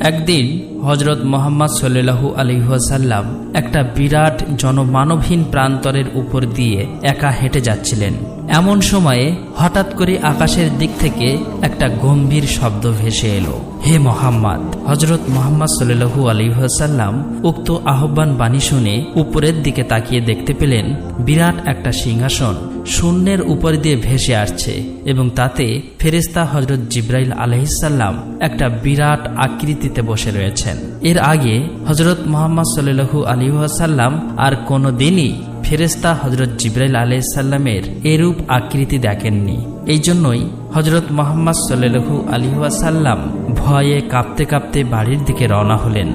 একদিন হজরত মোহাম্মদ সোল্লাহু আলিহাসাল্লাম একটা বিরাট জনমানবহীন প্রান্তরের উপর দিয়ে একা হেঁটে যাচ্ছিলেন। এমন সময়ে হঠাৎ করে আকাশের দিক থেকে একটা গম্ভীর শব্দ ভেসে এলো। হে মোহাম্মদ। হজরত মোহাম্মদ সাল্লু আলিহাসাল্লাম উক্ত আহ্বান বাণী শুনে উপরের দিকে তাকিয়ে দেখতে পেলেন বিরাট একটা সিংহাসন শূন্যের উপর দিয়ে ভেসে আসছে এবং তাতে ফেরেস্তা হজরত জিব্রাইল আলহিসাল্লাম একটা বিরাট আকৃতিতে বসে রয়েছেন। এর আগে হজরত মোহাম্মদ সাল্লু আলিহাসাল্লাম আর কোনো দিনই ফেরেস্তা হজরত জিব্রাইল আলাইসাল্লামের এরূপ আকৃতি দেখেননি। এই জন্যই হজরত মোহাম্মদ সাল্লু আলিহাসাল্লাম ভয়ে কাঁপতে কাঁপতে বাড়ির দিকে রওনা হলেন।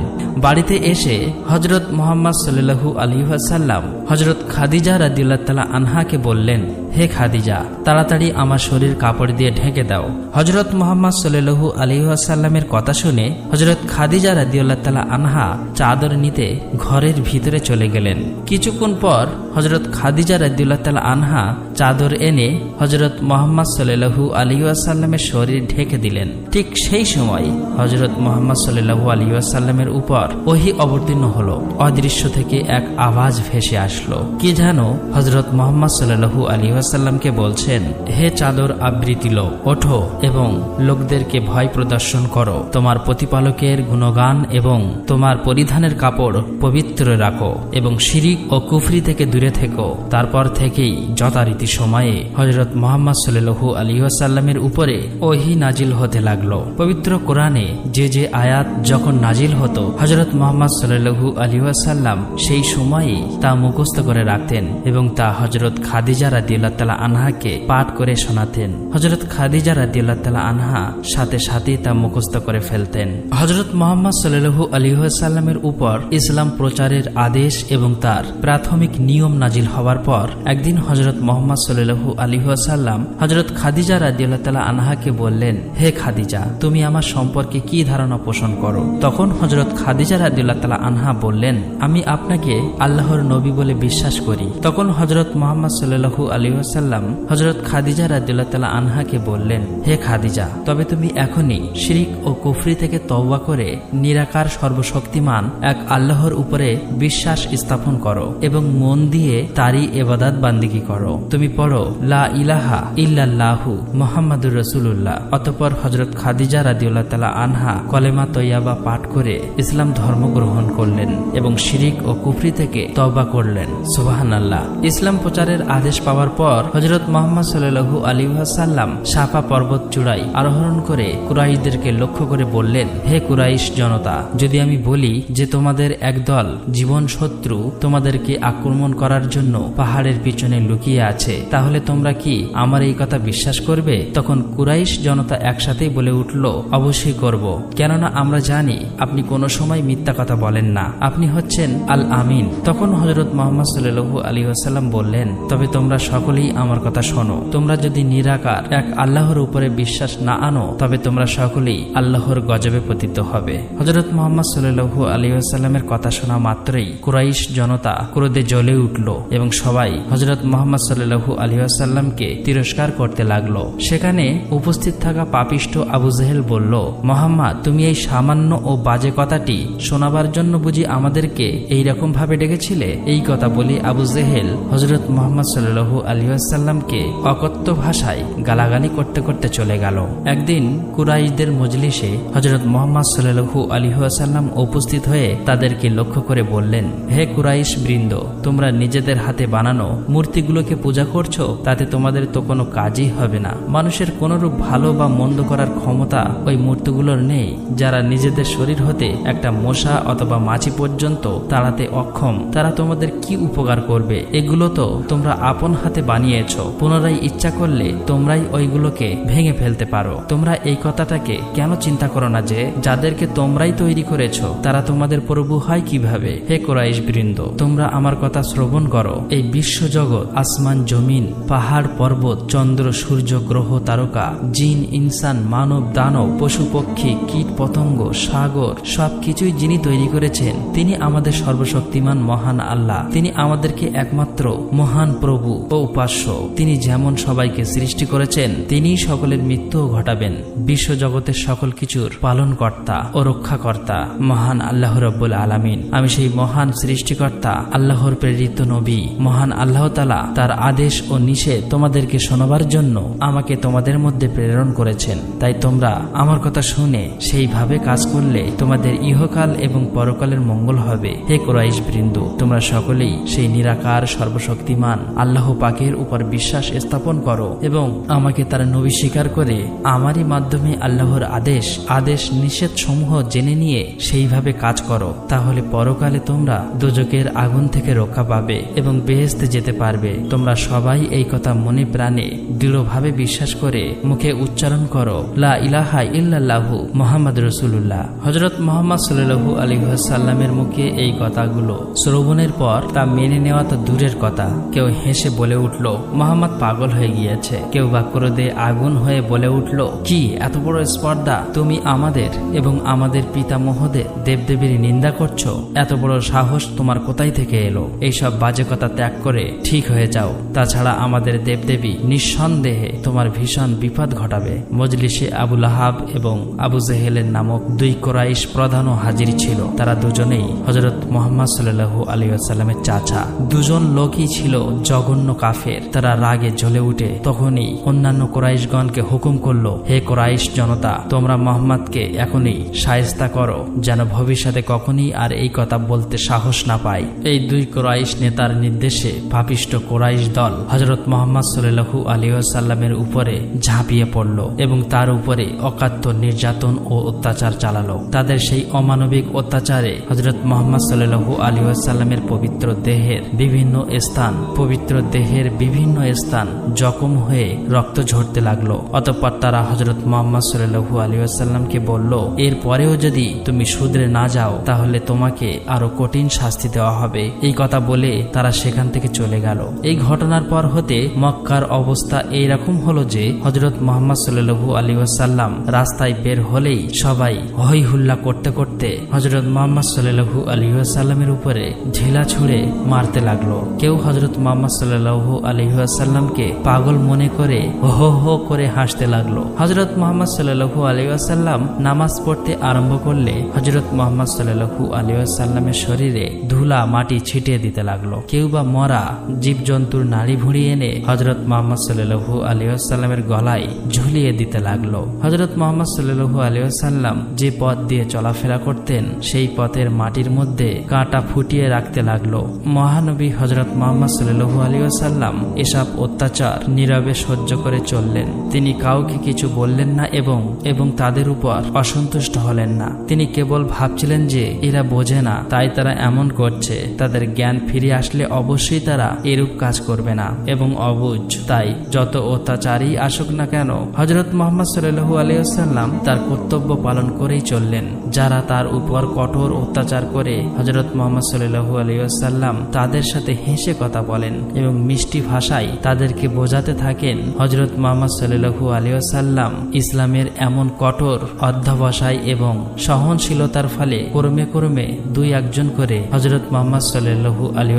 বাড়িতে এসে হজরত মোহাম্মদ সাল্লু আলিহাসাল্লাম হজরত খাদিজা রাদিউল্লাহ তালা আনহাকে বললেন, হে খাদিজা, তাড়াতাড়ি আমার শরীর কাপড় দিয়ে ঢেকে দাও। হজরত মোহাম্মদ সাল্লু আলিহাসাল্লামের কথা শুনে হজরত খাদিজা রাদিউল্লাহ তালা আনহা চাদর নিতে ঘরের ভিতরে চলে গেলেন। কিছুক্ষণ পর হজরত খাদিজা রাদিউল্লাহ তালা আনহা চাদর এনে হজরত মোহাম্মদ সাল্লু আলিউসাল্লামের শরীর ঢেকে দিলেন। ঠিক সেই সময় হজরত মোহাম্মদ সাল্লু আলিউসাল্লামের উপর ওহি অবতীর্ণ হলো। অদৃশ্য থেকে এক আওয়াজ ভেসে আসলো। কি জানো হজরত মোহাম্মদ সাল্লু আলিউসাল্লামকে বলছেন, হে চাদর আবৃত্তি লো ওঠো এবং লোকদেরকে ভয় প্রদর্শন করো। তোমার প্রতিপালকের গুণগান এবং তোমার পরিধানের কাপড় পবিত্র রাখো এবং শিরিক ও কুফরি থেকে দূরে থেকো। তারপর থেকেই যথারীতি সময়ে হজরত মোহাম্মদ সাল্লু আলিহাসাল্লামের উপরে ওহি নাজিল হতে লাগল। পবিত্র কোরআনে যে যে আয়াত যখন নাজিল হতো হজরত মোহাম্মদ সাল্লু আলিহাসাল্লাম সেই সময়েই তা মুখস্থ করে রাখতেন এবং তা হজরত খাদিজা রাদিউল্লাহ তালা আনহাকে পাঠ করে শোনাতেন। হজরত খাদিজা রাদিউল্লাহ তালা আনহা সাথে সাথেই তা মুখস্থ করে ফেলতেন। হজরত মোহাম্মদ সাল্লু আলিহাসাল্লামের উপর ইসলাম প্রচারের আদেশ এবং তার প্রাথমিক নিয়ম নাজিল হওয়ার পর একদিন হজরত মোহাম্মদ সাল্লু আলিহাসাল্লাম হজরত খাদিজা রাদিউল্লাহ তালা আনহাকে বললেন, হে খাদিজা, তুমি আমার সম্পর্কে কি ধারণা পোষণ করো? তখন হজরত খাদিজা রাদিউল্লাহ তালা আনহা বললেন, আমি আপনাকে আল্লাহর নবী বলে বিশ্বাস করি। তখন হজরত মোহাম্মদ সাল্লু আলিহাসাল্লাম হজরত খাদিজা রাদিউল্লাহ তালা আনহাকে বললেন, হে খাদিজা, তবে তুমি এখনই শিরিক ও কুফরি থেকে তওবা করে নিরাকার সর্বশক্তিমান এক আল্লাহর উপরে বিশ্বাস স্থাপন করো এবং মন দিয়ে তারই এবাদাত বান্দিগি করো। তুমি পড়ো, লা ইলাহা ইল্লাল্লাহু মোহাম্মদুর রসুল্লাহ অতপর হজরত খাদিজা রাদিউল্লাহ তালা আনহা কলেমা তৈয়াবা পাঠ করে ইসলাম ধর্ম গ্রহণ করলেন এবং শিরিক ও কুফরি থেকে তওবা করলেন। সুবাহান আল্লাহ ইসলাম প্রচারের আদেশ পাওয়ার পর হজরত মোহাম্মদ সাল্লু আলী সাল্লাম সাফা পর্বত চূড়াই আরোহণ করে কুরাইশদেরকে লক্ষ্য করে বললেন, হে কুরাইশ জনতা, যদি আমি বলি যে তোমাদের একদল জীবন শত্রু তোমাদেরকে আক্রমণ করার জন্য পাহাড়ের পিছনে লুকিয়ে আছে। তাহলে তোমরা কি আমার এই কথা বিশ্বাস করবে? তখন কুরাইশ জনতা একসাথেই বলে উঠল, অবশ্যই করব। কেননা আমরা জানি আপনি কোনো সময় মিথ্যা কথা বলেন না। আপনি হচ্ছেন আল আমিন তখন হজরত মোহাম্মদ সাল্লু আলী আসাল্লাম বললেন, তবে তোমরা সকলেই আমার কথা শোনো। তোমরা যদি নিরাকার, এক আল্লাহর উপরে বিশ্বাস না আনো, তবে তোমরা সকলেই আল্লাহর গজবে পতিত হবে। হজরত মোহাম্মদ সাল্লু আলী আসাল্লামের কথা শোনা মাত্রই কুরাইশ জনতা ক্রোধে জ্বলে উঠল। এবং সবাই হজরত মোহাম্মদ সাল্লু আলী আসাল্লামকে তিরস্কার করতে লাগল। সেখানে উপস্থিত থাকা পাপিষ্ট আবু জেহেল বলল, মোহাম্মদ, তুমি এই সামান্য ও বাজে কথাটি শোনাবার জন্য বুঝি আমাদেরকে এই রকম ভাবে ডেকেছিলে? এই কথা বলি আবু জেহেল হজরত মোহাম্মদ সাল্লু আলী আসাল্লামকে অকথ্য ভাষায় গালাগালি করতে করতে চলে গেল। একদিন কুরাইশদের মজলিসে হজরত মোহাম্মদ সাল্লু আলী আসাল্লাম উপস্থিত হয়ে তাদেরকে লক্ষ্য করে বললেন, হে কুরাইশ বৃন্দ, তোমরা নিজেদের হাতে বানানো মূর্তিগুলোকে পূজা করছ? তাতে তোমাদের তো কোনো কাজই হবে না। মানুষের কোনরূপ ভালো বা মন্দ করার ক্ষমতা ওই মূর্তিগুলোর নেই। যারা নিজেদের শরীর হতে একটা মশা অথবা মাছি পর্যন্ত তাড়াতে অক্ষম, তারা তোমাদের কি উপকার করবে? এগুলো তো তোমরা আপন হাতে বানিয়েছ। পুনরায় ইচ্ছা করলে তোমরাই ওইগুলোকে ভেঙে ফেলতে পারো। তোমরা এই কথাটাকে কেন চিন্তা করো না যে, যাদেরকে তোমরাই তৈরি করেছ, তারা তোমাদের প্রভু হয় কীভাবে? হে কোরাইশ বৃন্দ, তোমরা আমার কথা শ্রবণ করো। এই বিশ্ব জগৎ আসমান, জমিন, পাহাড়, পর্বত, চন্দ্র, সূর্য, গ্রহ, তারকা, জিন, ইনসান, মানব, দানব, পশু, পক্ষী, কীট, পতঙ্গ, সাগর, সবকিছুই যিনি তৈরি করেছেন, তিনি আমাদের সর্বশক্তিমান মহান আল্লাহ। তিনি আমাদেরকে একমাত্র মহান প্রভু ও উপাস্য। তিনি যেমন সবাইকে সৃষ্টি করেছেন তিনি সকলের মৃত্যুও ঘটাবেন। বিশ্বজগতের সকল কিছুর পালনকর্তা ও রক্ষাকর্তা মহান আল্লাহ রব্বুল আলামিন। আমি সেই মহান সৃষ্টিকর্তা, আল্লাহর প্রেরিত নবী, মহান আল্লাহ তালা তার আদেশ ও নিষেধ তোমাদেরকে শোনবার জন্য আমাকে তোমাদের মধ্যে প্রেরণ করেছেন। তাই তোমরা আমার কথা শুনে সেইভাবে কাজ করলে তোমাদের ইহকাল এবং পরকালের মঙ্গল হবে। হে কোরাইশ বৃন্দ, তোমরা সকলেই সেই নিরাকার, সর্বশক্তিমান, আল্লাহ পাকের উপর বিশ্বাস স্থাপন করো এবং আমাকে তারা নবী স্বীকার করে আমারই মাধ্যমে আল্লাহর আদেশ আদেশ নিষেধ সমূহ জেনে নিয়ে সেইভাবে কাজ করো। তাহলে পরকালে তোমরা দুজকের আগুন থেকে রক্ষা পাবে। এবং বেহেস্তে যেতে পারবে। তোমরা সবাই এই কথা মনে প্রাণে দৃঢ়ভাবে বিশ্বাস করে মুখে উচ্চারণ করো, লা ইলাহা ইল্লাল্লাহু মোহাম্মদ রসুল্লাহ হজরত মোহাম্মদ সাল্লু আলী সাল্লামের মুখে এই কথাগুলো শ্রবণের পর তা মেনে নেওয়া তো দূরের কথা। কেউ হেসে বলে উঠল, মোহাম্মদ পাগল হয়ে গিয়েছে। কেউ বা ক্রোধে আগুন হয়ে বলে উঠল, কি, এত বড় স্পর্ধা? তুমি আমাদের এবং আমাদের পিতামহদের দেবদেবীর নিন্দা করছ? এত বড় সাহস তোমার কোথায় থেকে এলো? এইসব বাজে কথা ত্যাগ করে ঠিক হয়ে যাও। তাছাড়া আমাদের দেবদেবী নিঃসন্দেহে তোমার ভীষণ বিপদ ঘটাবে। মজলিসে আবুল আহাব এবং আবু জেহেলের নামক দুই কোরাইশ প্রধানও হাজির ছিল। তারা দুজনেই হজরত মোহাম্মদ সাল্লু আলী আসাল্লামের চাচা। দুজন লোকই ছিল জঘন্য কাফের। তারা রাগে জ্বলে উঠে তখনই অন্যান্য কোরাইশগণকে হুকুম করল, হে কোরাইশ জনতা, তোমরা মোহাম্মদকে এখনই সায়স্তা করো, যেন ভবিষ্যতে কখনই আর এই কথা বলতে সাহস না পায়। এই দুই কোরাইশ নেতার নির্দেশে পাপিষ্ট কোরাইশ দল হজরত মোহাম্মদ সাল্লু আলী সাল্লামের উপরে ঝাঁপিয়ে পড়ল এবং তার উপরে অকাত্য নির্যাতন ও অত্যাচার চালালো। তাদের সেই অমানবিক অত্যাচারে হজরত মোহাম্মদ সাল্লু আলী সাল্লামের পবিত্র দেহের বিভিন্ন স্থান, পবিত্র দেহের বিভিন্ন স্থান জখম হয়ে রক্ত ঝরতে লাগল। অতঃপর তারা হজরত মোহাম্মদ সাল্লু আলী সাল্লামকে বলল এর পরেও যদি তুমি শুধরে না যাও, তাহলে তোমাকে আরও কঠিন শাস্তি দেওয়া হবে। এই কথা বলে তারা সেখান থেকে চলে গেল। এই ঘটনার পর হতে মক্কার অবস্থা এইরকম হলো যে হজরত মোহাম্মদ সাল্লু আলী ওয়াসাল্লাম রাস্তায় বের হলেই সবাই হই হুল্লা করতে করতে হজরত মোহাম্মদ সাল্লু আলী ওয়াসাল্লামের উপরে ঢিলা ছুঁড়ে মারতে লাগল। কেউ হজরত মোহাম্মদ সাল্লু আলী ওয়াসাল্লামকে পাগল মনে করে হো হো করে হাসতে লাগল। হজরত মোহাম্মদ সাল্লু আলী ওয়াসাল্লাম নামাজ পড়তে আরম্ভ করলে হজরত মোহাম্মদ সাল্লু আলী ওয়াসাল্লামের শরীরে ধুলা মাটি ছিটিয়ে দিতে লাগল। কেউ বা মরা জীবজন্তুর নাড়ি ভুঁড়ি এনে হজরত মোহাম্মদ সাল্লু আলী আসাল্লামের গলায় ঝুলিয়ে দিতে লাগল। হজরত মোহাম্মদ সাল্লু আলী আসাল্লাম যে পথ দিয়ে চলাফেরা করতেন, সেই পথের মাটির মধ্যে কাঁটা ফুটিয়ে রাখতে লাগল। মহানবী হজরত মোহাম্মদ সাল্লু আলী আসাল্লাম এসব অত্যাচার নীরবে সহ্য করে চললেন। তিনি কাউকে কিছু বললেন না এবং এবং তাদের উপর অসন্তুষ্ট হলেন না। তিনি কেবল ভাবছিলেন যে, এরা বোঝে না, তাই তারা এমন করছে, তাদের জ্ঞান ফিরে আসলে অবশ্যই তারা এরূপ কাজ করবে না এবং অবুজ তাই যত অত্যাচারই আসুক না কেন হজরত মোহাম্মদ সাল্লু আলিয়াল্লাম তার কর্তব্য পালন করেই চললেন। যারা তার উপর কঠোর অত্যাচার করে হজরত মোহাম্মদ সাল্লু আলিয়াল্লাম তাদের সাথে হেসে কথা বলেন এবং মিষ্টি ভাষায় তাদেরকে বোঝাতে থাকেন হজরত মোহাম্মদ সাল্লু আলিয়াল্লাম ইসলামের এমন কঠোর অধ্যাবসায় এবং সহনশীলতার ফলে ক্রমে ক্রমে দুই একজন করে হজরত মোহাম্মদ সাল্লু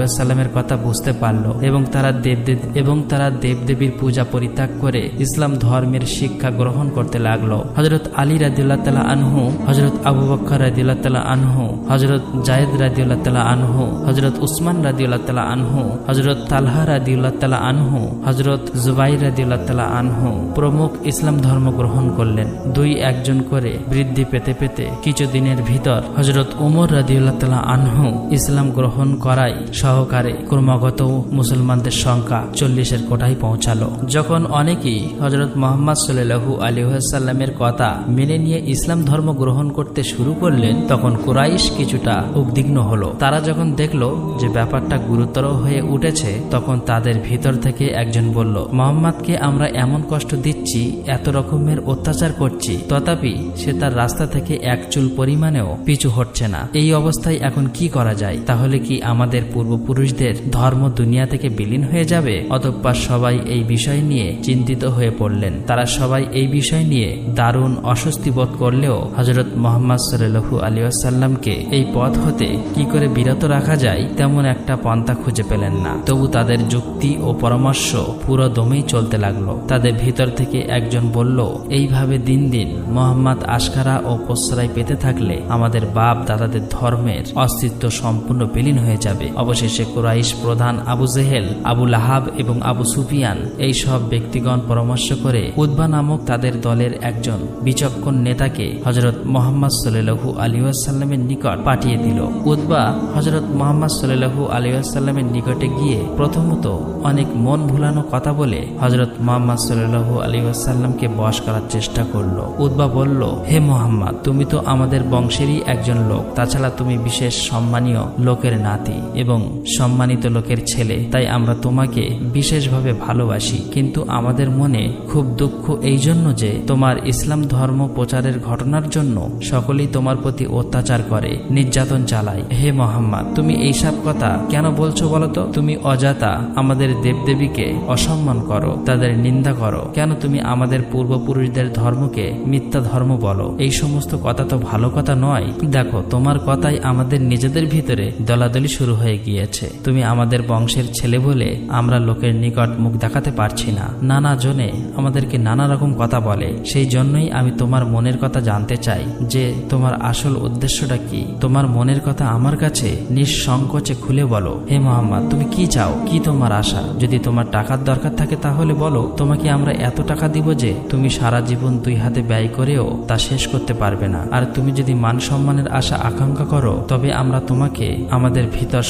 আলিয়াল্লামের কথা বুঝতে পারল এবং তারা দেবদেব এবং তারা দেবদেবীর পূজা পরিত্যাগ করে ইসলাম ধর্মের শিক্ষা গ্রহণ করতে লাগল। হজরত আলী রাদিউল্লাহ তালা আনহু হজরত আবু বক্কর রাদিউল্লাহ তালা আনহু হজরত জায়েদ রাদিউল্লাহ তালা আনহু হজরত উসমান রাদিউল্লাহ তালা আনহু হজরত তালহা রাদিউল্লাহ তালা আনহু হজরত জুবাই রাদিউল্লাহ তালা আনহু প্রমুখ ইসলাম ধর্ম গ্রহণ করলেন। দুই একজন করে বৃদ্ধি পেতে পেতে কিছুদিনের ভিতর হজরত উমর রাদিউল্লাহ তালা আনহু ইসলাম গ্রহণ করাই সহকারে ক্রমাগত মুসলমানদের সংখ্যা চল্লিশের কোটায় পৌঁছালো। যখন অনেকেই হজরত মোহাম্মদ সাল্লু আলিহাসাল্লামের কথা মেনে নিয়ে ইসলাম ধর্ম গ্রহণ করতে শুরু করলেন, তখন কুরাইশ কিছুটা উদ্বিগ্ন হলো। তারা যখন দেখল যে ব্যাপারটা গুরুতর হয়ে উঠেছে, তখন তাদের ভিতর থেকে একজন বলল, মোহাম্মদকে আমরা এমন কষ্ট দিচ্ছি, এত রকমের অত্যাচার করছি, তথাপি সে তার রাস্তা থেকে এক চুল পরিমাণেও পিছু হটছে না। এই অবস্থায় এখন কি করা যায়? তাহলে কি আমাদের পূর্বপুরুষদের ধর্ম দুনিয়া থেকে বিলীন হয়ে যাবে, অতঃপর সবাই এই বিষয় নিয়ে চিন্তিত হয়ে পড়লেন। তারা সবাই এই বিষয় নিয়ে দারুণ অস্বস্তি বোধ করলেও হজরত মোহাম্মদ সাল্লু আলী আসাল্লামকে এই পথ হতে কি করে বিরত রাখা যায় তেমন একটা পন্থা খুঁজে পেলেন না। তবু তাদের যুক্তি ও পরামর্শ পুরো দমেই চলতে লাগল। তাদের ভিতর থেকে একজন বলল, এইভাবে দিন দিন মোহাম্মদ আশকারা ও প্রশ্রয় পেতে থাকলে আমাদের বাপ দাদাদের ধর্মের অস্তিত্ব সম্পূর্ণ বিলীন হয়ে যাবে। অবশেষে কুরাইশ প্রধান আবু জেহেল, আবু লাহাব এবং আবু সুফিয়ান এই সব ব্যক্তিগণ পরামর্শ করে উদ্বা নামক তাদের দলের একজন বিচক্ষণ নেতাকে হজরত মোহাম্মদ সাল্লু আলিউসাল্লামের নিকট পাঠিয়ে দিল। উদ্বা হজরত মোহাম্মদ সাল্লু আলিউসাল্লামের নিকটে গিয়ে প্রথমত অনেক মন ভুলানো কথা বলে হজরত মোহাম্মদ সাল্লু আলিউসাল্লামকে বশ করার চেষ্টা করল। উদ্বা বলল, হে মোহাম্মদ, তুমি তো আমাদের বংশেরই একজন লোক, তাছাড়া তুমি বিশেষ সম্মানীয় লোকের নাতি এবং সম্মানিত লোকের ছেলে, তাই আমরা তোমাকে বিশেষভাবে ভালোবাসি। কিন্তু আমাদের মনে খুব দুঃখ এই জন্য যে তোমার ইসলাম ধর্ম প্রচারের ঘটনার জন্য সকলেই তোমার প্রতি অত্যাচার করে, নির্যাতন চালায়। হে মোহাম্মদ, তুমি এইসব কথা কেন বলছো বলতো তুমি অজাতা, আমাদের দেবদেবীকে অসম্মান করো, তাদের নিন্দা করো। কেন তুমি আমাদের পূর্বপুরুষদের ধর্মকে মিথ্যা ধর্ম বলো? এই সমস্ত কথা তো ভালো কথা নয়। দেখো, তোমার কথাই আমাদের নিজেদের ভিতরে দলাদলি শুরু হয়ে গিয়েছে। তুমি আমাদের বংশের ছেলে বলে আমরা লোকের নিকট মুখ দেখাতে পারছি না। নানা জনে আমাদেরকে নানা রকম কথা বলে। সেই জন্যই আমি তোমার মনের কথা জানতে চাই যে তোমার আসল উদ্দেশ্যটা কি? তোমার মনের কথা আমার কাছে নিঃসংকোচে খুলে বলো। হে মোহাম্মদ, তুমি কি চাও? কি তোমার আশা? যদি তোমার টাকার দরকার থাকে তাহলে বলো, তোমাকে আমরা এত টাকা দিব যে তুমি সারা জীবন দুই হাতে ব্যয় করেও তা শেষ করতে পারবে না। আর তুমি যদি মান সম্মানের আশা আকাঙ্ক্ষা করো, তবে আমরা তোমাকে আমাদের ভিতর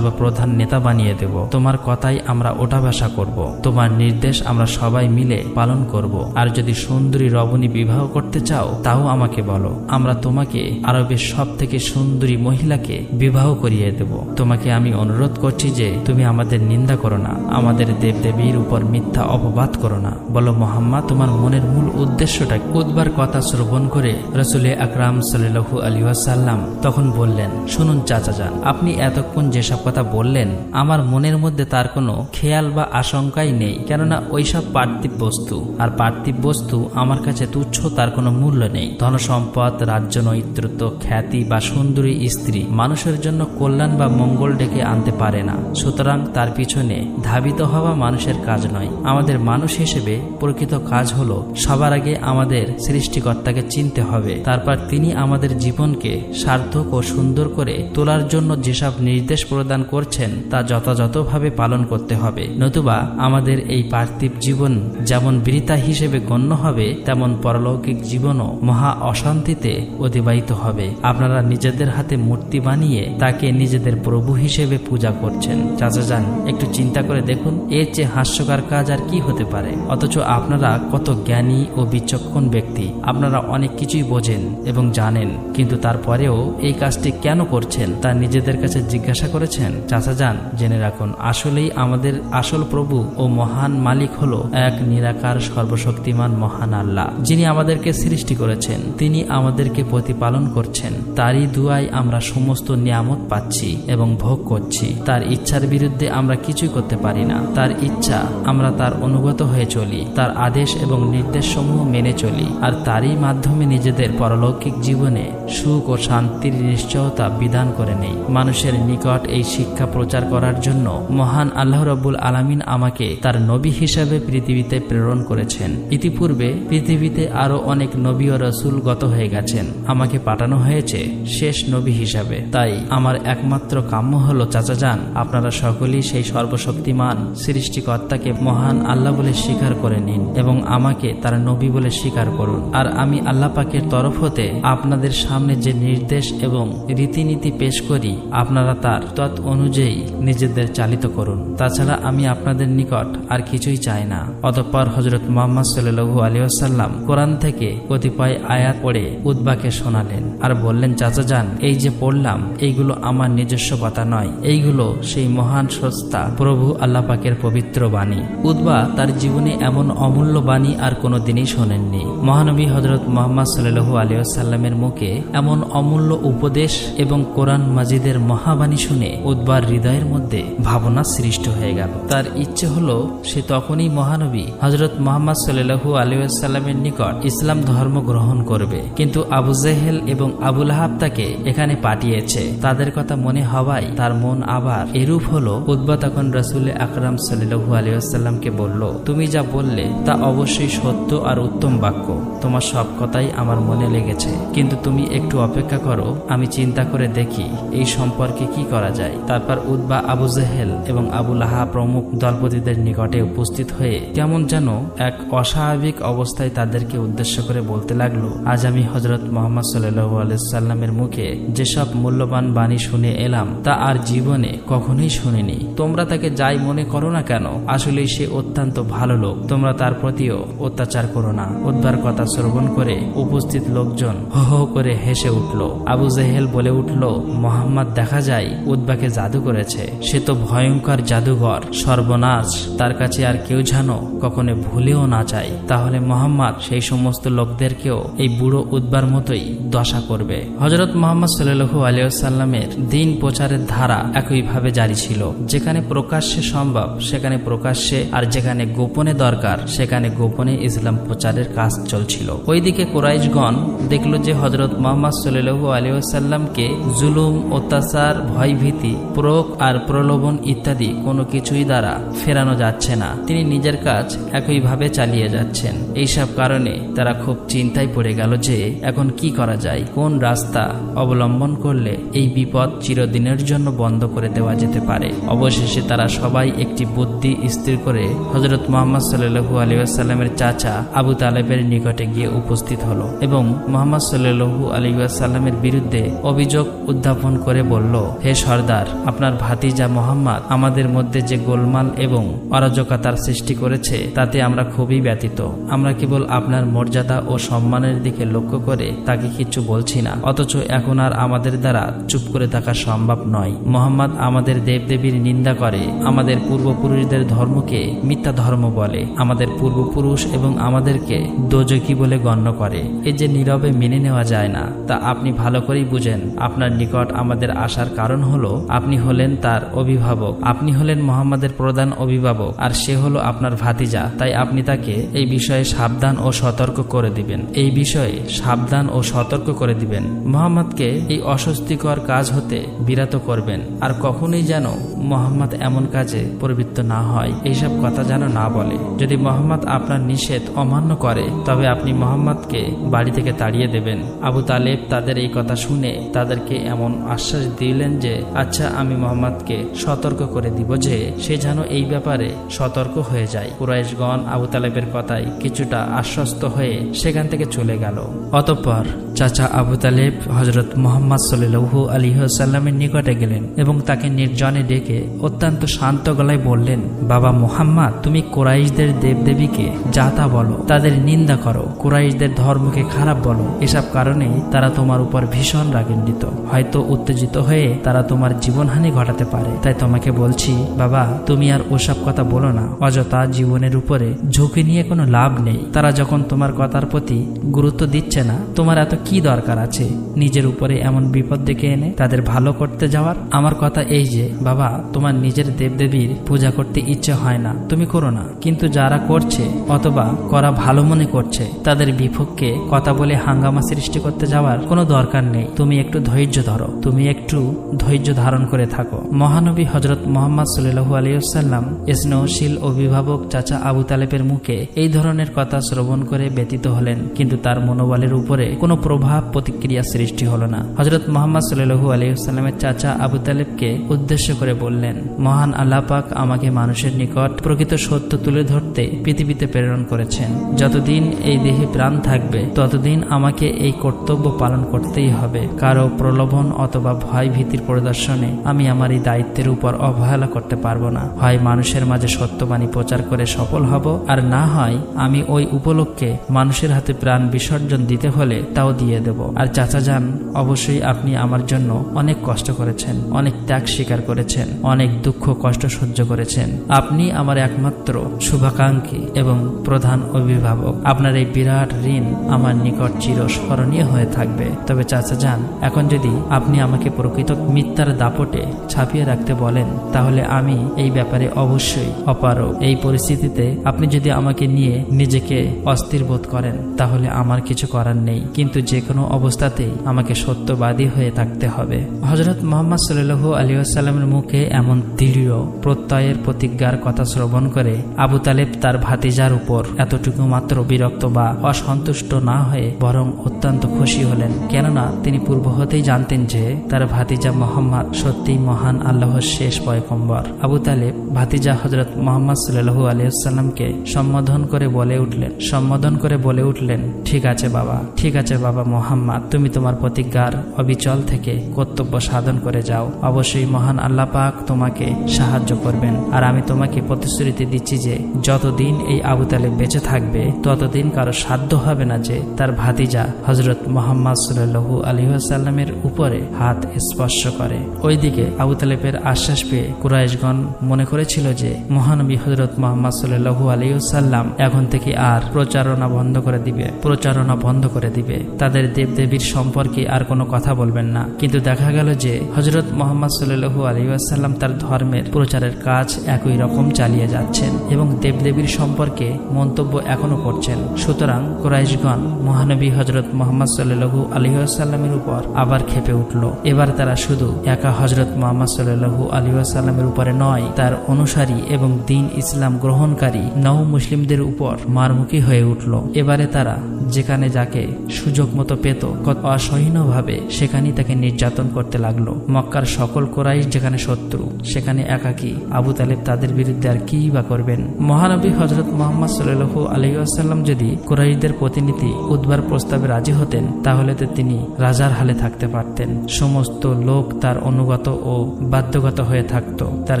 সর্বপ্রধান নেতা বানিয়ে দেব। তোমার কথাই আমরা ওটা ভাষা করব। তোমার নির্দেশ আমরা সবাই মিলে পালন করব। আর যদি সুন্দরী রবণী বিবাহ করতে চাও, তাও আমাকে বলো। আমরা তোমাকে, আরবের সব থেকে সুন্দরী মহিলাকে বিবাহ করিয়ে দেব। তোমাকে আমি অনুরোধ করছি যে, তুমি আমাদের নিন্দা করো না। আমাদের দেবদেবীর উপর মিথ্যা অপবাদ করো না। বলো, মোহাম্মদ, তোমার মনের মূল উদ্দেশ্যটা কি? উদ্বার কথা শ্রবণ করে রসুলে আকরাম সাল্লু আলী ওয়াসাল্লাম তখন বললেন, শুনুন, চাচা যান আপনি এতক্ষণ যেসব কথা বললেন, আমার মনের মধ্যে তার কোনো খেয়াল বা আশঙ্কাই নেই, কেননা ওইসব পার্থিব বস্তু। আর পার্থিব বস্তু আমার কাছে তুচ্ছ, তার কোনো মূল্য নেই। ধনসম্পদ, রাজ্য নৈতৃত্ব, খ্যাতি বা সুন্দরী স্ত্রী মানুষের জন্য কল্যাণ বা মঙ্গল ডেকে আনতে পারে না। সুতরাং তার পিছনে ধাবিত হওয়া মানুষের কাজ নয়। আমাদের মানুষ হিসেবে প্রকৃত কাজ হলো, সবার আগে আমাদের সৃষ্টিকর্তাকে চিনতে হবে। তারপর তিনি আমাদের জীবনকে সার্থক ও সুন্দর করে তোলার জন্য যেসব নির্দেশ প্রদান করছেন তা যথাযথভাবে পালন করতে হবে। নতুবা আমাদের এই পার্থিব জীবন যেমন বৃতা হিসেবে গণ্য হবে, তেমন পরলৌকিক জীবনও মহা অশান্তিতে অতিবাহিত হবে। আপনারা নিজেদের হাতে মূর্তি বানিয়ে তাকে নিজেদের প্রভু হিসেবে পূজা করছেন। চাচা যান, একটু চিন্তা করে দেখুন, এর চেয়ে হাস্যকর কাজ আর কি হতে পারে? অথচ আপনারা কত জ্ঞানী ও বিচক্ষণ ব্যক্তি। আপনারা অনেক কিছুই বোঝেন এবং জানেন, কিন্তু তারপরেও এই কাজটি কেন করছেন তা নিজেদের কাছে জিজ্ঞাসা করেছেন? চাচা যান, জেনে রাখুন, আসলেই আমাদের আসল প্রভু ও মহান মালিক হলো এক নিরাকার, সর্বশক্তিমান মহান আল্লাহ, যিনি আমাদেরকে সৃষ্টি করেছেন, তিনি আমাদেরকে প্রতিপালন করছেন, তারই দুয়ায় আমরা সমস্ত নিয়ামত পাচ্ছি এবং ভোগ করছি, তার ইচ্ছার বিরুদ্ধে আমরা কিছুই করতে পারি না, তার ইচ্ছা আমরা তার অনুগত হয়ে চলি, তার আদেশ এবং নির্দেশসমূহ মেনে চলি, আর তারই মাধ্যমে নিজেদের পরলৌকিক জীবনে সুখ ও শান্তির নিশ্চয়তা বিধান করে নেই, মানুষের নিকট এই শিক্ষা প্রচার করার জন্য মহান আল্লাহ রব্বুল আলামিন আমাকে তার নবী হিসাবে পৃথিবীতে প্রেরণ করেছেন। ইতিপূর্বে পৃথিবীতে আরও অনেক নবী ও রসুল গত হয়ে গেছেন। আমাকে পাঠানো হয়েছে শেষ নবী হিসাবে। তাই আমার একমাত্র কাম্য হলো, চাচা যান, আপনারা সকলেই সেই সর্বশক্তিমান সৃষ্টিকর্তাকে মহান আল্লাহ বলে স্বীকার করে নিন এবং আমাকে তার নবী বলে স্বীকার করুন। আর আমি আল্লাহ পাকের তরফ হতে আপনাদের সামনে যে নির্দেশ এবং রীতিনীতি পেশ করি, আপনারা তার তৎ অনুযায়ী নিজেদের চালিত করুন। তাছাড়া আমি আপনাদের নিকট আর কিছুই চাই না। অতঃপর হজরত মোহাম্মদ সাল্লু আলিয়াল্লাম কোরআন থেকে কতিপয় আয়াত পড়ে উদ্বাকে শোনালেন আর বললেন, চাচা যান, এই যে পড়লাম, এইগুলো আমার নিজস্ব কথা নয়। এইগুলো সেই মহান সস্তা প্রভু আল্লাহ পাকের পবিত্র বাণী। উদ্বা তার জীবনে এমন অমূল্য বাণী আর কোনো দিনই শোনেননি। মহানবী হজরত মোহাম্মদ সাল্লু আলিয়াল্লামের মুখে এমন অমূল্য উপদেশ এবং কোরআন মাজিদের মহাবাণী শুনে উদ্বার হৃদয়ের মধ্যে ভাবনা সৃষ্টি হয়ে গেল। তার ইচ্ছে হলো, সে তখনই মহানবী হজরত মোহাম্মদ সাল্লু আলিউসাল্লামের নিকট ইসলাম ধর্ম গ্রহণ করবে। কিন্তু আবু জেহেল এবং আবুল হাব তাকে এখানে পাঠিয়েছে। তাদের কথা মনে হওয়ায় তার মন আবার এরূপ হলো। উদ্বা তখন রসুল আকরাম সাল্লু আলিউসাল্লামকে বলল, তুমি যা বললে তা অবশ্যই সত্য আর উত্তম বাক্য। তোমার সব কথাই আমার মনে লেগেছে। কিন্তু তুমি একটু অপেক্ষা করো, আমি চিন্তা করে দেখি এই সম্পর্কে কি করা যায়। তারপর উদ্বা আবু জেহেল এবং আবুল আহা প্রমুখ দলপতিদের নিকটে উপস্থিত হয়ে কেমন যেন এক অস্বাভাবিক অবস্থায় তাদেরকে উদ্দেশ্য করে বলতে লাগল, আজ আমি হজরত মোহাম্মদ সাল্লু আলাইসাল্লামের মুখে যেসব মূল্যবান বাণী শুনে এলাম, তা আর জীবনে কখনোই শুনিনি। তোমরা তাকে যাই মনে করো না কেন আসলে সে অত্যন্ত ভালো লোক। তোমরা তার প্রতিও অত্যাচার করো না। উদ্বার কথা শ্রবণ করে উপস্থিত লোকজন হো হো করে হেসে উঠল। আবু জেহেল বলে উঠল, মোহাম্মদ দেখা যায় উদ্বাকে জাদু করেছে। সে তো ভয়ঙ্কর জাদুঘর, সর্বনাশ। তার কাছে আর কেউ যেন কখনো ভুলেও না চায় তাহলে মোহাম্মদ সেই সমস্ত লোকদেরকেও এই বুড়ো উদ্বার মতোই দশা করবে। হজরত মোহাম্মদ সাল্লু আলিয়াল্লামের দিন প্রচারের ধারা একইভাবে জারি ছিল। যেখানে প্রকাশ্যে সম্ভব, সেখানে প্রকাশ্যে আর যেখানে গোপনে দরকার, সেখানে গোপনে ইসলাম প্রচারের কাজ চলছিল। ওইদিকে কোরাইশগণ দেখল যে হজরত মোহাম্মদ সাল্লু আলিয়াল্লামকে জুলুম, অত্যাচার, ভয়ভীতি প্রোক আর প্রলোভন ইত্যাদি কোনো কিছুই দ্বারা ফেরানো যাচ্ছে না। তিনি নিজের কাজ একইভাবে চালিয়ে যাচ্ছেন। এইসব কারণে তারা খুব চিন্তায় পড়ে গেল যে এখন কি করা যায়, কোন রাস্তা অবলম্বন করলে এই বিপদ চিরদিনের জন্য বন্ধ করে দেওয়া যেতে পারে। অবশেষে তারা সবাই একটি বুদ্ধি স্থির করে হজরত মোহাম্মদ সাল্লু আলিউসাল্লামের চাচা আবু তালেবের নিকটে গিয়ে উপস্থিত হলো এবং মোহাম্মদ সাল্লু আলিউসাল্লামের বিরুদ্ধে অভিযোগ উত্থাপন করে বলল, হে সর্দার আপনার ভাতিজা মোহাম্মদ আমাদের মধ্যে যে গোলমাল এবং অরাজকতার সৃষ্টি করেছে, তাতে আমরা খুবই ব্যতীত আমরা কেবল আপনার মর্যাদা ও সম্মানের দিকে লক্ষ্য করে তাকে কিছু বলছি না, অথচ এখন আর আমাদের দ্বারা চুপ করে থাকা সম্ভব নয়। মোহাম্মদ আমাদের দেবদেবীর নিন্দা করে, আমাদের পূর্বপুরুষদের ধর্মকে মিথ্যা ধর্ম বলে, আমাদের পূর্বপুরুষ এবং আমাদেরকে দোজকি বলে গণ্য করে। এ যে নীরবে মেনে নেওয়া যায় না, তা আপনি ভালো করেই বুঝেন। আপনার নিকট আমাদের আসার কারণ হলো, আপনি হলেন তার অভিভাবক। আপনি হলেন মোহাম্মদের প্রধান অভিভাবক, আর সে হলো আপনার ভাতিজা। তাই আপনি তাকে এই বিষয়ে সাবধান ও সতর্ক করে দিবেন। এই বিষয়ে সাবধান ও সতর্ক করে দিবেন। মোহাম্মদকে এই অস্বস্তিকর কাজ হতে বিরত করবেন, আর কখনোই যেন মোহাম্মদ এমন কাজে প্রবৃত্ত না হয়। এইসব কথা যেন না বলে। যদি মোহাম্মদ আপনার নিষেধ অমান্য করে, তবে আপনি মোহাম্মদকে বাড়ি থেকে তাড়িয়ে দেবেন। আবু তালেব তাদের এই কথা শুনে তাদেরকে এমন আশ্বাস দিলেন যে আচ্ছা আমি মোহাম্মদকে সতর্ক করে দিব যে সে যেন এই ব্যাপারে সতর্ক হয়ে যায়। কুরাইশগণ আবু তালেবের কথায় কিছুটা আশ্বস্ত হয়ে সেখান থেকে চলে গেল। অতঃপর চাচা আবু তালেব হজরত মোহাম্মদ সাল্লু আলিহাসাল্লামের নিকটে গেলেন এবং তাকে নির্জনে ডেকে অত্যন্ত শান্ত গলায় বললেন, বাবা মোহাম্মদ, তুমি কোরাইশদের দেবদেবীকে যা তা বলো, তাদের নিন্দা করো। কোরাইশদের ধর্মকে খারাপ বলো। এসব কারণে তারা তোমার উপর ভীষণ রাগান্বিত। হয়তো উত্তেজিত হয়ে তারা তোমার জীবনহানি ঘটাতে পারে। তাই তোমাকে বলছি, বাবা, তুমি আর ওসব কথা বলো না। অযথা জীবনের উপরে ঝুঁকি নিয়ে কোনো লাভ নেই। তারা যখন তোমার কথার প্রতি গুরুত্ব দিচ্ছে না, তোমার এত কি দরকার আছে? নিজের উপরে এমন বিপদ ডেকে এনে তাদের ভালো করতে যাওয়ার? আমার কথা এই যে, বাবা, তোমার নিজের দেবদেবীর পূজা করতে ইচ্ছে হয় না। তুমি করো না। কিন্তু যারা করছে অথবা করা ভালো মনে করছে, তাদের বিপক্ষে কথা বলে হাঙ্গামা সৃষ্টি করতে যাওয়ার কোনো দরকার নেই। তুমি একটু ধৈর্য ধরো। তুমি একটু ধৈর্য ধারণ করে থাকো। মহানবী হজরত মোহাম্মদ সাল্লু আলিয়াল্লাম স্নেহশীল অভিভাবক চাচা আবু তালেবের মুখে এই ধরনের কথা শ্রবণ করে ব্যতীত হলেন। কিন্তু তার মনোবলের উপরে কোনো প্রভাব প্রতিক্রিয়া সৃষ্টি হলো না। হজরত মোহাম্মদ সাল্লু আলিয়াল্লামের চাচা আবু তালেবকে উদ্দেশ্য করে বললেন, মহান আল্লাহ পাক আমাকে মানুষের নিকট প্রকৃত সত্য তুলে ধরতে পৃথিবীতে প্রেরণ করেছেন। যতদিন এই দেহে প্রাণ থাকবে, ততদিন আমাকে এই কর্তব্য পালন করতেই হবে। কারও প্রলোভন অথবা ভয় ভীতির প্রদর্শনে আমি আমার এই দায়িত্বের উপর অবহেলা করতে পারব না। হয় মানুষের মাঝে সত্যবাণী প্রচার করে সফল হব, আর না হয় আমি ওই উপলক্ষে মানুষের হাতে প্রাণ বিসর্জন দিতে হলে তাও দিয়ে দেব। আর চাচা যান, অবশ্যই আপনি আমার জন্য অনেক কষ্ট করেছেন, অনেক ত্যাগ স্বীকার করেছেন, অনেক দুঃখ কষ্ট সহ্য করেছেন। আপনি আমার একমাত্র শুভাকাঙ্ক্ষী এবং প্রধান অভিভাবক। আপনার এই বিরাট ঋণ আমার নিকট চিরস্মরণীয় হয়ে থাকবে। তবে চাচা যান, এখন যদি আপনি আমাকে প্রকৃত মিথ্যার দাপটে ছাপিয়ে রাখতে বলেন, তাহলে আমি এই ব্যাপারে অবশ্যই অপারক এই পরিস্থিতিতে আপনি যদি আমাকে নিয়ে নিজেকে অস্থির বোধ করেন, তাহলে আমার কিছু করার নেই। কিন্তু যে কোনো অবস্থাতেই আমাকে সত্যবাদী হয়ে থাকতে হবে। হজরত মোহাম্মদ সাল্লু আলী আসাল্লামের মুখে এমন দৃঢ় প্রত্যয়ের প্রতিজ্ঞার কথা শ্রবণ করে আবু তালেব তার ভাতিজার উপর এতটুকু মাত্র বিরক্ত বা অসন্তুষ্ট না হয়ে বরং অত্যন্ত খুশি হলেন। কেননা তিনি পূর্ব হতেই জানতেন যে তার ভাতিজা মোহাম্মদ সত্যি মহান আল্লাহর শেষ পয়কম্বর আবু তালেব ভাতিজা হজরত মোহাম্মদ সাল্লু আলিয়াল্লামকে সম্বোধন করে বলে উঠলেন। সম্বোধন করে বলে উঠলেন, ঠিক আছে বাবা, ঠিক আছে বাবা মোহাম্মদ, তুমি তোমার প্রতিজ্ঞার অবিচল থেকে কর্তব্য সাধন করে যাও। অবশ্যই মহান আল্লাহ পাক তোমাকে সাহায্য করবেন। আর আমি তোমাকে প্রতিশ্রুতি দিচ্ছি যে, যতদিন এই আবু তালেব বেঁচে থাকবে, ততদিন কারও সাধ্য হবে না যে, তার ভাতিজা হজরত মোহাম্মদ সাল্লু আলহিহাসাল্লামের উপরে হাত স্পর্শ করে। ওইদিকে আবু তালেবের আশ্বাস পেয়ে কুরাইশগণ মনে করেছিল যে, মহানবী হজরত মোহাম্মদ সাল্লু আলহিহাসাল্লাম এখন থেকে আর প্রচারণা বন্ধ করে দিবে, প্রচারণা বন্ধ করে দিবে। তাদের দেবদেবীর সম্পর্কে আর কোনো কথা বলবেন না। কিন্তু দেখা গেল যে হজরত মোহাম্মদ সাল্লু আলহিহাসাল্লাম তার ধর্মের প্রচারের কাজ একই রকম চালিয়ে যাচ্ছেন এবং দেবদেবীর সম্পর্কে মন্তব্য এখনও করছেন। সুতরাং কুরাইশগণ, মহানবী হজরত মোহাম্মদ সাল্লু আলহিহাসাল্লামের উপর আবার খেপে উঠল। এবার তারা শুধু একা হজরত মোহাম্মদ সাল্লু আলহিহাসাল্লামের উপরে নয়, তার অনুসারী এবং দিন ইসলাম গ্রহণকারী নৌ মুসলিমদের উপর মারমুখী হয়ে উঠল। এবারে তারা যেখানে যাকে সুযোগ মতো পেত। কত অসহীনভাবে সেখানেই তাকে নির্যাতন করতে লাগল। মক্কার সকল কোরাইশ যেখানে শত্রু, সেখানে একাকী। আবু তালেব তাদের বিরুদ্ধে আর কি বা করবেন? মহানবী হজরত মোহাম্মদ সাল্লু আলহিউসাল্লাম যদি কোরাইশদের প্রতিনিধি উদ্বার প্রস্তাবে রাজি হতেন, তাহলে তো তিনি রাজার হালে থাকতে পারতেন। সমস্ত লোক তার অনুগত ও বাধ্যগত হয়ে থাকত। তার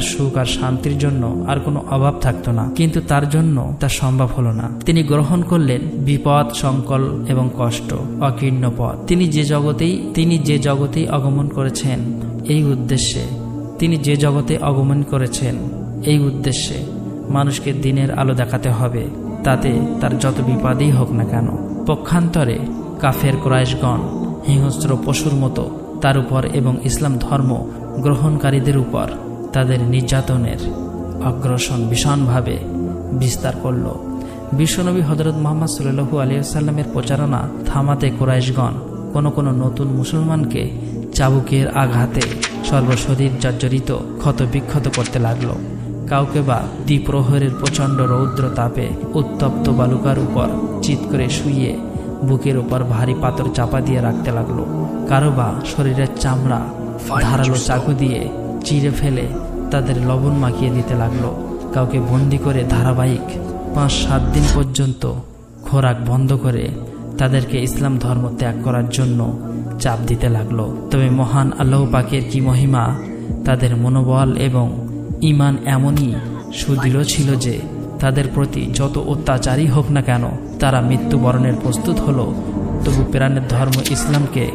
সুখ আর শান্তির জন্য আর কোনো অভাব থাকতো না। কিন্তু তার জন্য তা সম্ভব হলো না। তিনি গ্রহণ করলেন বিপদ সংকল এবং কষ্ট। অকীর্ণ পথ। তিনি যে জগতেই তিনি যে জগতেই আগমন করেছেন, এই উদ্দেশ্যে। তিনি যে জগতে আগমন করেছেন, এই উদ্দেশ্যে। মানুষকে দিনের আলো দেখাতে হবে, তাতে তার যত বিপদই হোক না কেন। পক্ষান্তরে কাফের ক্রাইশগণ, হিংস্র পশুর মতো, তার উপর এবং ইসলাম ধর্ম গ্রহণকারীদের উপর তাদের নির্যাতনের অগ্রসন ভীষণভাবে বিস্তার করল। বিশ্বনবী হজরত মোহাম্মদ সাল্লু আলিয়াল্লামের প্রচারণা থামাতে কোরাইশগণ কোনো কোনো নতুন মুসলমানকে চাবুকের আঘাতে সর্বশরীর জর্জরিত ক্ষত বিক্ষত করতে লাগল। কাউকে বা দ্বিপ্রহরের প্রচণ্ড রৌদ্র তাপে উত্তপ্ত বালুকার উপর চিত করে শুইয়ে বুকের উপর ভারী পাথর চাপা দিয়ে রাখতে লাগল। কারও বা শরীরের চামড়া ধারালো চাকু দিয়ে চিড়ে ফেলে তাদের লবণ মাখিয়ে দিতে লাগল। কাউকে বন্দি করে ধারাবাহিক পাঁচ, সাত দিন পর্যন্ত খোরাক বন্ধ করে তাদেরকে ইসলাম ধর্ম ত্যাগ করার জন্য চাপ দিতে লাগল। তবে মহান আল্লাহ পাকের কি মহিমা? তাদের মনোবল এবং ইমান এমনই সুদৃঢ় ছিল যে তাদের প্রতি যত অত্যাচারই হোক না কেন, তারা মৃত্যুবরণের প্রস্তুত হলো। তবু প্রাণের ধর্ম ইসলামকে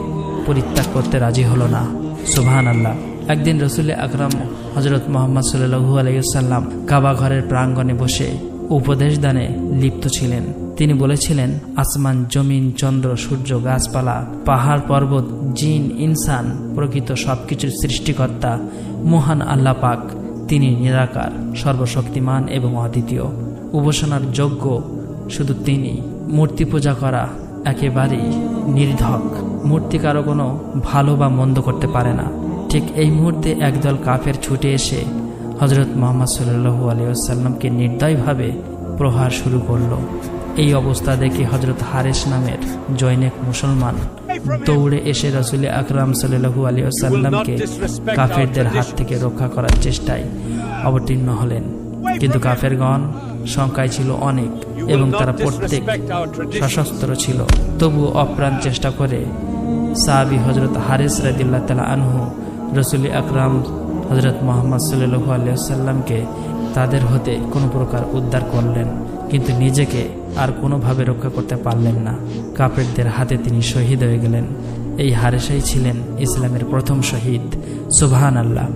পরিত্যাগ করতে রাজি হলো না। সুবহান আল্লাহ একদিন রসুল আকরাম হজরত মোহাম্মদ সাল্লু আলাইসাল্লাম কাবা ঘরের প্রাঙ্গণে বসে উপদেশ দানে লিপ্ত ছিলেন। তিনি বলেছিলেন, আসমান, জমিন, চন্দ্র, সূর্য, গাছপালা, পাহাড়, পর্বত, জিন, ইনসান, প্রকৃত সবকিছুর সৃষ্টিকর্তা, মহান আল্লাহ পাক, তিনি নিরাকার, সর্বশক্তিমান এবং অদ্বিতীয়। উপাসনার যোগ্য শুধু তিনি। মূর্তি পূজা করা একেবারেই নির্ধক। মূর্তি কারও কোনো ভালো বা মন্দ করতে পারে না। ঠিক এই মুহূর্তে একদল কাফের ছুটে এসে হজরত মোহাম্মদ সাল্লু আলিয়াল্লামকে নির্দয়ভাবে প্রহার শুরু করল। এই অবস্থা দেখে হজরত হারেস নামের জৈনেক মুসলমান দৌড়ে এসে রসুল আকরাম সাল্লু আলিয়াল্লামকে কাফেরদের হাত থেকে রক্ষা করার চেষ্টায় অবতীর্ণ হলেন। কিন্তু কাফেরগণ সংখ্যায় ছিল অনেক এবং তারা প্রত্যেক সশস্ত্র ছিল। তবু অপ্রাণ চেষ্টা করে সাহাবি হজরত হারেস রাদিল্লা তালা আনহু রসুল আকরাম হজরত মোহাম্মদ সাল্লু আলিয়াল্লামকে তাদের হতে কোনো প্রকার উদ্ধার করলেন, কিন্তু নিজেকে আর কোনোভাবে রক্ষা করতে পারলেন না। কাপেরদের হাতে তিনি শহীদ হয়ে গেলেন। এই হারেসাই ছিলেন ইসলামের প্রথম শহীদ। সুবহান আল্লাহ